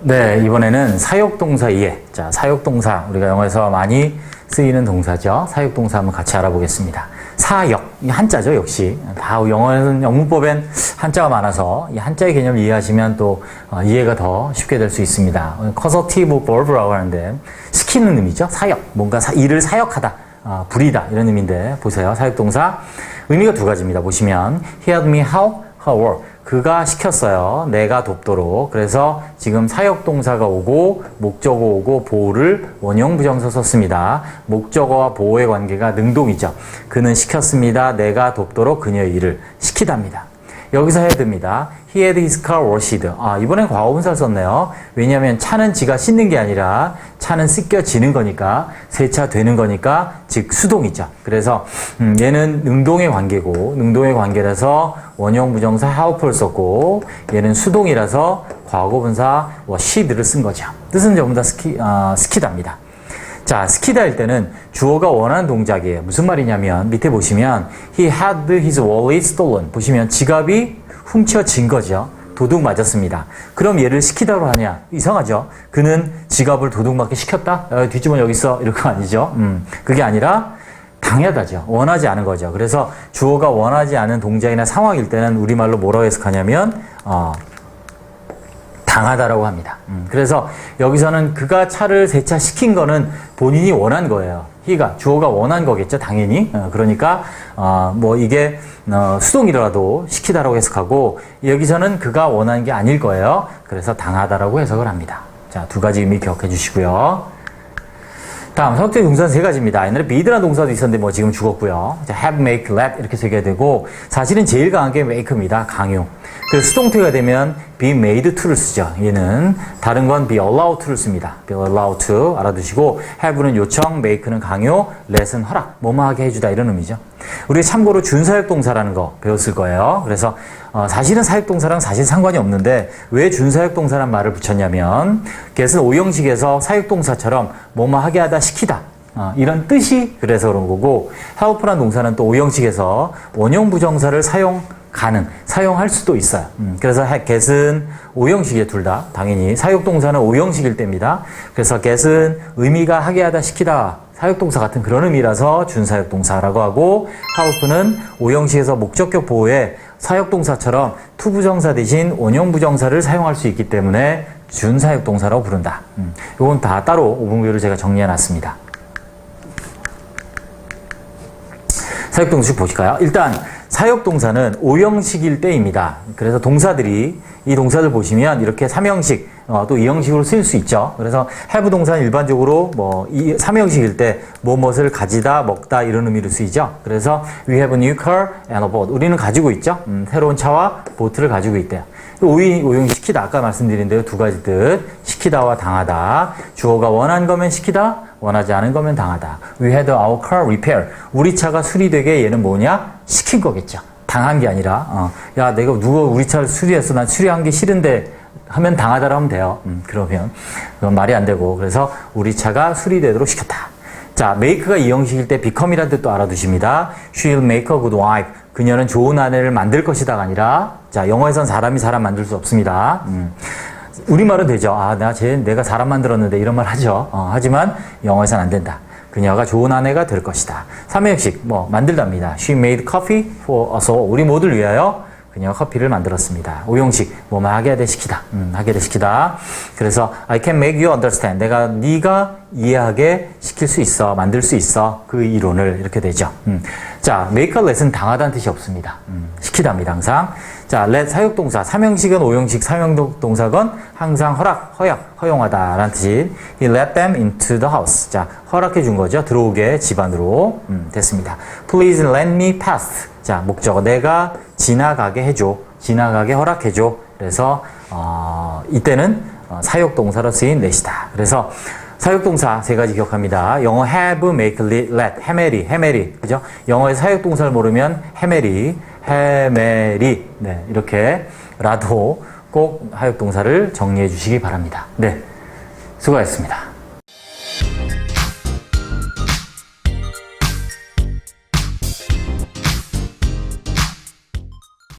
네, 이번에는 사역동사 이해. 자, 사역동사. 우리가 영어에서 많이 쓰이는 동사죠. 사역동사 한번 같이 알아보겠습니다. 사역. 이 한자죠, 역시. 다 영어에는 영문법엔 한자가 많아서 이 한자의 개념을 이해하시면 또 어, 이해가 더 쉽게 될 수 있습니다. 커서티브 verb라고 하는데 시키는 의미죠. 사역. 뭔가 사- 일을 사역하다. 아, 부리다. 이런 의미인데 보세요. 사역동사. 의미가 두 가지입니다. 보시면 he had me help her work. 그가 시켰어요. 내가 돕도록. 그래서 지금 사역동사가 오고 목적어 오고 보호를 원형 부정서 썼습니다. 목적어와 보호의 관계가 능동이죠. 그는 시켰습니다. 내가 돕도록 그녀의 일을 시키답니다. 여기서 해야 됩니다. He had his car washed. 아, 이번엔 과거분사를 썼네요. 왜냐하면 차는 지가 씻는 게 아니라 차는 씻겨지는 거니까 세차되는 거니까 즉 수동이죠. 그래서 음, 얘는 능동의 관계고 능동의 관계라서 원형 부정사 help를 썼고 얘는 수동이라서 과거분사 washed를 쓴 거죠. 뜻은 전부 다 스키, 아, 스키다입니다. 자, 스키다 할 때는 주어가 원하는 동작이에요. 무슨 말이냐면 밑에 보시면 he had his wallet stolen. 보시면 지갑이 훔쳐진 거죠. 도둑 맞았습니다. 그럼 얘를 시키다로 하냐? 이상하죠? 그는 지갑을 도둑 맞게 시켰다? 어, 뒷주머니 여기 있어. 이럴 거 아니죠? 음, 그게 아니라 당연하다죠. 원하지 않은 거죠. 그래서 주어가 원하지 않은 동작이나 상황일 때는 우리말로 뭐라고 해석하냐면 어, 당하다라고 합니다. 음, 그래서 여기서는 그가 차를 세차시킨 거는 본인이 원한 거예요. 히가 주어가 원한 거겠죠, 당연히. 어, 그러니까 어, 뭐 이게 어, 수동이라도 시키다라고 해석하고 여기서는 그가 원한 게 아닐 거예요. 그래서 당하다라고 해석을 합니다. 자, 두 가지 의미 기억해 주시고요. 다음 사역적 동사는 세 가지입니다. 옛날에 be라는 동사도 있었는데 뭐 지금 죽었고요. 자, have, make, let 이렇게 쓰게 되고 사실은 제일 강한 게 make입니다. 강요. 그래서 수동태가 되면 be made to를 쓰죠. 얘는 다른 건 be allowed to를 씁니다. be allowed to 알아두시고 have는 요청, make는 강요, let은 허락, 뭐뭐 하게 해주다 이런 의미죠. 우리 참고로 준사역 동사라는 거 배웠을 거예요. 그래서 어, 사실은 사역 동사랑 사실 상관이 없는데 왜 준사역 동사란 말을 붙였냐면 get은 오형식에서 사역 동사처럼 뭐뭐 하게 하다 시키다 어, 이런 뜻이 그래서 그런 거고 help란 동사는 또 오형식에서 원형 부정사를 사용 가능 사용할 수도 있어요. 음, 그래서 해- get은 오형식에 둘다 당연히 사역 동사는 오형식일 때입니다. 그래서 get은 의미가 하게 하다 시키다 사역동사 같은 그런 의미라서 준사역동사라고 하고 help는 오형식에서 목적격 보호에 사역동사처럼 투부정사 대신 원형부정사를 사용할 수 있기 때문에 준사역동사라고 부른다. 음, 이건 다 따로 오분교를 제가 정리해 놨습니다. 사역동식 보실까요? 일단 사역 동사는 오형식일 때입니다. 그래서 동사들이 이 동사들 보시면 이렇게 삼형식 어, 또 이형식으로 쓸수 있죠. 그래서 have 동사는 일반적으로 뭐이 삼형식일 때 무엇을 가지다, 먹다 이런 의미로 쓰이죠. 그래서 we have a new car and a boat. 우리는 가지고 있죠. 음, 새로운 차와 보트를 가지고 있대요. 오이, 오형식 시키다. 아까 말씀드린 대로 두 가지 뜻. 시키다와 당하다. 주어가 원한 거면 시키다. 원하지 않은 거면 당하다. We had our car repair. 우리 차가 수리되게 얘는 뭐냐? 시킨 거겠죠. 당한 게 아니라, 어, 야, 내가 누가 우리 차를 수리했어. 난 수리한 게 싫은데 하면 당하다라 하면 돼요. 음, 그러면. 그건 말이 안 되고. 그래서 우리 차가 수리되도록 시켰다. 자, make가 이 형식일 때 become이라는 뜻도 알아두십니다. She'll make a good wife. 그녀는 좋은 아내를 만들 것이다가 아니라, 자, 영어에선 사람이 사람 만들 수 없습니다. 음. 우리말은 되죠. 아, 내가 쟤, 내가 사람 만들었는데 이런 말 하죠. 어, 하지만 영어에선 안 된다. 그녀가 좋은 아내가 될 것이다. 삼형식, 뭐, 만들답니다. She made coffee for us all. 우리 모두를 위하여 그녀가 커피를 만들었습니다. 오형식, 뭐만 하게 하되 시키다. 음, 하게 되 시키다. 그래서 I can make you understand. 내가 네가 이해하게 시킬 수 있어, 만들 수 있어. 그 이론을 이렇게 되죠. 음. 자, make a let은 당하다는 뜻이 없습니다. 음, 시키답니다, 항상. 자, let 사역동사, 삼형식은 오형식, 사형동사건 항상 허락, 허약, 허용하다라는 뜻이 He let them into the house. 자, 허락해 준 거죠. 들어오게 집안으로. 음, 됐습니다. Please let me pass. 자, 목적어 내가 지나가게 해줘. 지나가게 허락해 줘. 그래서 어, 이때는 어, 사역동사로 쓰인 let이다. 그래서 사역동사 세 가지 기억합니다. 영어 have, make, let, 해메리, 해메리, 그죠? 영어의 사역동사를 모르면 해메리, 해메리, 네 이렇게 라도 꼭 사역동사를 정리해 주시기 바랍니다. 네, 수고하셨습니다.